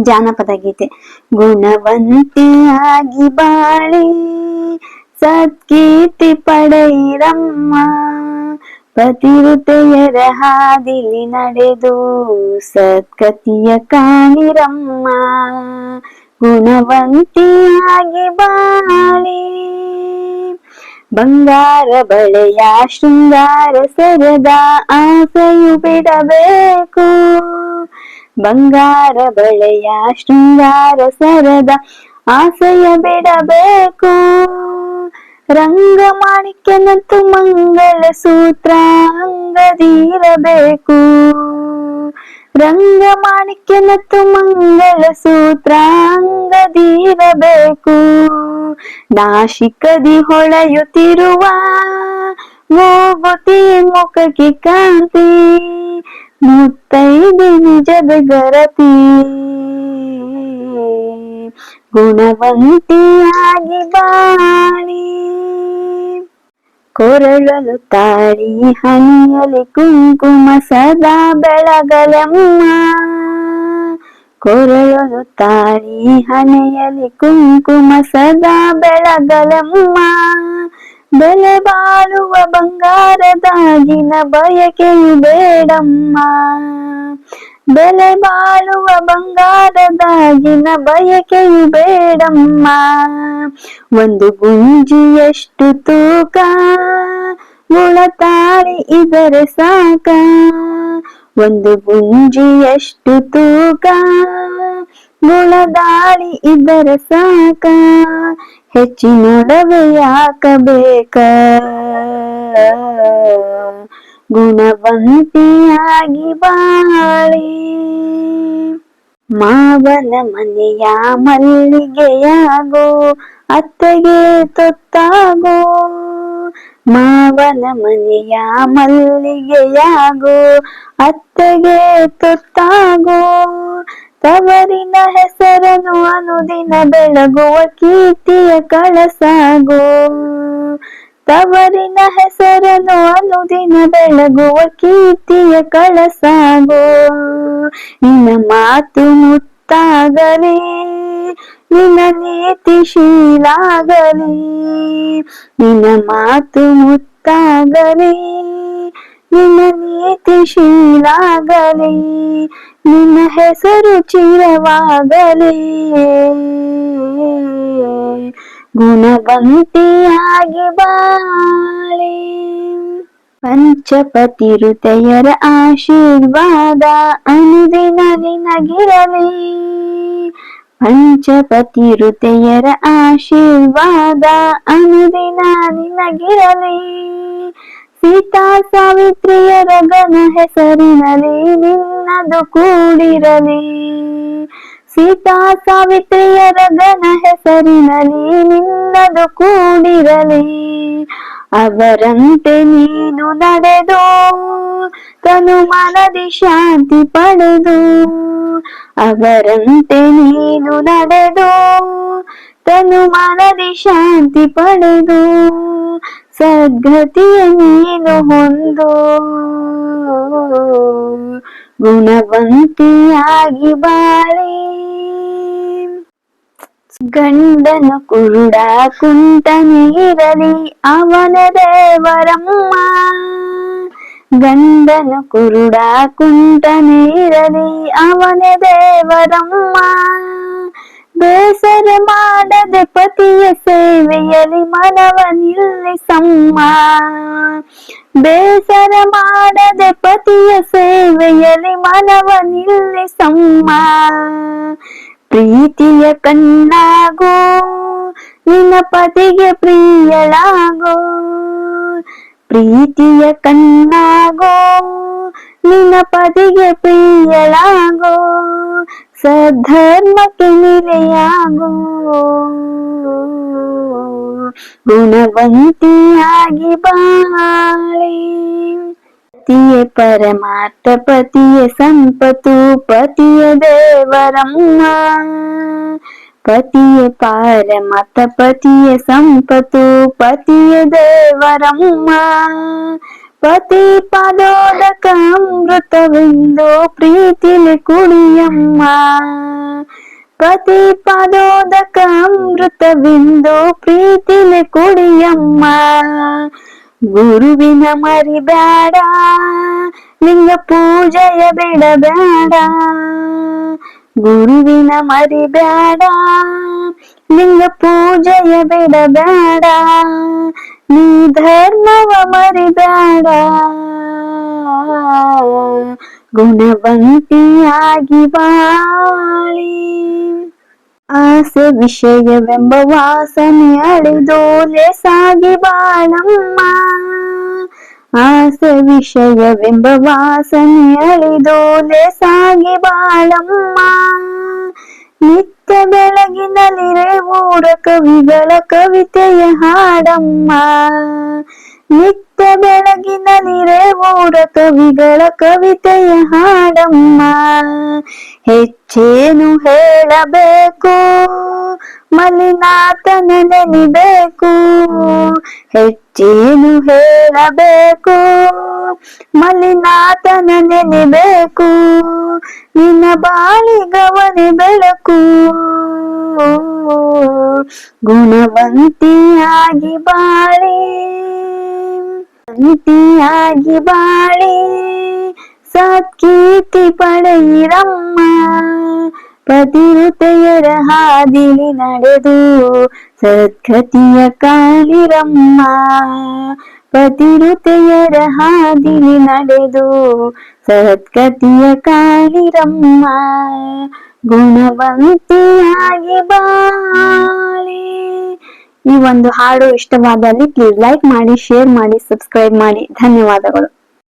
ಜಾನಪದ ಗೀತೆ. ಗುಣವಂತಿಯಾಗಿ ಬಾಳಿ ಸತ್ಕೀರ್ತಿ ಪಡೆಯಿರಮ್ಮ ಪತಿರುತೆಯರ ಹಾದಿಲಿ ನಡೆದು ಸತ್ಕತಿಯ ಕಾಣಿರಮ್ಮ. ಗುಣವಂತಿಯಾಗಿ ಬಾಳಿ, ಬಂಗಾರ ಬಳೆಯ ಶೃಂಗಾರ ಸರದ ಆಸೆಯು ಬಿಡಬೇಕು. ಬಂಗಾರ ಬಳೆಯ ಶೃಂಗಾರ ಸರದ ಆಸೆಯ ಬಿಡಬೇಕು. ರಂಗ ಮಾಣಿಕ್ಯನಂತು ಮಂಗಳ ಸೂತ್ರ ಅಂಗದಿರಬೇಕು. ರಂಗ ಮಾಣಿಕ್ಯನತ್ತು ಮಂಗಳ ಸೂತ್ರ ಅಂಗದಿರಬೇಕು. ನಾಶಿಕದಿ ಹೊಳೆಯುತ್ತಿರುವ ಮೂಗುತಿ ಮುಖಕ್ಕೆ ಕಾಂತಿ ಮುತ್ತೈದೆ ನಿಜದ ಗರತಿ ಗುಣವಂತಿಯಾಗಿ ಬಾಳಿ ಕೊರಳಲು ತಾಳಿ ಹನಿಯಲಿ ಕುಂಕುಮ ಸದಾ ಬೆಳಗಲಮ್ಮ ಕೊರಳಲು ತಾಳಿ ಹನೆಯಲಿ ಕುಂಕುಮ ಸದಾ ಬೆಳಗಲಮ್ಮ ಬೆಲೆ ಬಾಳುವ ಬಂಗಾರದಾಗಿನ ಬಯಕೆಯು ಬೇಡಮ್ಮ. ಬೆಲೆ ಬಾಳುವ ಬಂಗಾರದಾಗಿನ ಬಯಕೆಯು ಬೇಡಮ್ಮ. ಒಂದು ಗುಂಜಿಯಷ್ಟು ತೂಕ? ಮುಳತಾಳಿ ಇದರೆ ಸಾಕ. ಒಂದು ಗುಂಜಿಯಷ್ಟು ತೂಕ? ಮುಳದಾಳಿ ಇದರ ಸಾಕ. ಹೆಚ್ಚಿನೊಡವೆ ಯಾಕಬೇಕ? ಗುಣವಂತಿಯಾಗಿ ಬಾಳಿ. ಮಾವನ ಮನೆಯ ಮಲ್ಲಿಗೆಯಾಗೋ ಅತ್ತೆಗೆ ತೊತ್ತಾಗೋ. ಮಾವನ ಮನೆಯ ಮಲ್ಲಿಗೆಯಾಗೋ ಅತ್ತೆಗೆ ತೊತ್ತಾಗೋ. ತವರಿನ ಹೆಸರನು ಅನುದಿನ ಬೆಳಗುವ ಕೀರ್ತಿಯ ಕಳಸಾಗೋ. ತವರಿನ ಹೆಸರನು ಅನುದಿನ ಬೆಳಗುವ ಕೀರ್ತಿಯ ಕಳಸಾಗೋ. ನಿನ್ನ ಮಾತು ಮುತ್ತಾಗಲಿ, ನಿನ್ನ ನೀತಿ ಶೀಲಾಗಲಿ. ನಿನ್ನ ಮಾತು ಮುತ್ತಾಗಲಿ ನಿನ್ನ ನೀತಿ ಶೀಲಾಗಲಿ, ನಿನ್ನ ಹೆಸರು ಚಿರವಾಗಲಿ. ಗುಣವಂತಿಯಾಗಿ ಬಾಳಿ. ಪಂಚಪತಿ ಹೃದಯರ ಆಶೀರ್ವಾದ ಅನುದಿನ ನಿನಗಿರಲಿ. ಪಂಚಪತಿ ಹೃದಯರ ಆಶೀರ್ವಾದ ಅನುದಿನ ನಿನಗಿರಲಿ. ಸೀತಾ ಸಾವಿತ್ರಿಯರ ಗಣ ಹೆಸರಿನಲ್ಲಿ ನಿನ್ನದು ಕೂಡಿರಲಿ. ಸೀತಾ ಸಾವಿತ್ರಿಯರ ಗಣ ಹೆಸರಿನಲ್ಲಿ ನಿನ್ನದು ಕೂಡಿರಲಿ. ಅವರಂತೆ ನೀನು ನಡೆದು, ತನು ಮನದಿ ಶಾಂತಿ ಪಡೆದು. ಅವರಂತೆ ನೀನು ನಡೆದು, ತನು ಮನದಿ ಶಾಂತಿ ಪಡೆದು. ಸದ್ಗತಿಯ ನೀನು ಹೊಂದು ಗುಣವಂತಿಯಾಗಿ ಬಾಳಿ ಗಂಡನು ಕುರುಡ ಕುಂಟನಿರಲಿ ಅವನ ದೇವರಮ್ಮ ಗಂಡನು ಕುರುಡ ಕುಂಟನಿರಲಿ ಅವನ ದೇವರಮ್ಮ ಬೇಸರ ಮಾಡದೆ ಪತಿಯ ಸೇವೆಯಲ್ಲಿ ಮನವ ನಿಲ್ಲಿಸಮ್ಮ ಬೇಸರ ಮಾಡದೆ ಪತಿಯ ಸೇವೆಯಲ್ಲಿ ಮನವ ನಿಲ್ಲಿಸಮ್ಮ. ಪ್ರೀತಿಯ ಕಣ್ಣಾಗೋ, ನಿನ್ನ ಪತಿಗೆ ಪ್ರಿಯಳಾಗೋ. ಪ್ರೀತಿಯ ಕಣ್ಣಾಗೋ, ನಿನ್ನ ಪತಿಗೆ ಪ್ರಿಯಳಾಗೋ. ಸದ್ಧರ್ಮಕ್ಕೆ ನಿಲೆಯಾಗೋ. ಗುಣವಂತಿಯಾಗಿ ಬಾಳಿ. ಪತಿಯೇ ಪರಮಾರ್ಥ ಪತಿಯೇ ಸಂಪತ್ತು, ಪತಿಯ ದೇವರಮ್ಮ ಪತಿಯೇ ಪಾರಮಾರ್ಥ ಪತಿಯ ಸಂಪತ್ತು, ಪತಿಯ ದೇವರಮ್ಮ ಪತಿ ಪಾದೋದಕ ಅಮೃತವೆಂದು ಪ್ರೀತಿಲಿ ಕುಡಿಯಮ್ಮ ಪತಿ ಪದೋದಕ ಅಮೃತವಿಂದು ಪ್ರೀತಿಲೆ ಕುಡಿಯಮ್ಮ ಗುರುವಿನ ಮರಿಬ್ಯಾಡ ಲಿಂಗ ಪೂಜೆಯ ಬಿಡಬೇಡ ಗುರುವಿನ ಮರಿಬ್ಯಾಡ ಲಿಂಗ ಪೂಜೆಯ ಬಿಡಬೇಡ ನೀ ಧರ್ಮವ ಮರಿಬೇಡ ಗುಣವಂತಿಯಾಗಿ ಬಾಳಿ ಆಸೆ ವಿಷಯವೆಂಬ ವಾಸನೆ ಅಳಿದು ಲೇಸಾಗಿ ಬಾಳಮ್ಮ ಆಸೆ ವಿಷಯವೆಂಬ ವಾಸನೆ ಅಳಿದು ಲೇಸಾಗಿ ಬಾಳಮ್ಮ ನಿತ್ಯ ಬೆಳಗಿನಲ್ಲಿರೆ ಊರ ಕವಿಗಳ ಕವಿತೆಯ ಹಾಡಮ್ಮ ನಿತ್ಯ ಬೆಳಗಿನ ಊರ ಕವಿಗಳ ಕವಿತೆಯ ಹಾಡಮ್ಮ. ಹೆಚ್ಚೇನು ಹೇಳಬೇಕು? ಮಲಿನಾಥ ನೆನಿಬೇಕು. ಹೆಚ್ಚೇನು ಹೇಳಬೇಕು? ಮಲಿನಾಥ ನೆನೆನಿಬೇಕು ನಿನ್ನ ಬಾಳಿಗವನೆ ಬೆಳಕು. ಗುಣವಂತಿಯಾಗಿ ಬಾಳಿ. ವಂತಿಯಾಗಿ ಬಾಳಿ ಸತ್ಕೀರ್ತಿ ಪಡೆಯಿರಮ್ಮ ಪತಿರುತೆಯರ ಹಾದಿಲಿ ನಡೆದು ಸದ್ಗತಿಯ ಕಾಣಿರಮ್ಮ ಪತಿರುತೆಯರ ಹಾದಿಲಿ ನಡೆದು ಸದ್ಗತಿಯ ಕಾಣಿರಮ್ಮ ಗುಣವಂತಿಯಾಗಿ ಬಾಳಿ ಈ ಒಂದು ಹಾಡು ಇಷ್ಟವಾದಲ್ಲಿ ಪ್ಲೀಸ್ ಲೈಕ್ ಮಾಡಿ ಶೇರ್ ಮಾಡಿ ಸಬ್ಸ್ಕ್ರೈಬ್ ಮಾಡಿ. ಧನ್ಯವಾದಗಳು.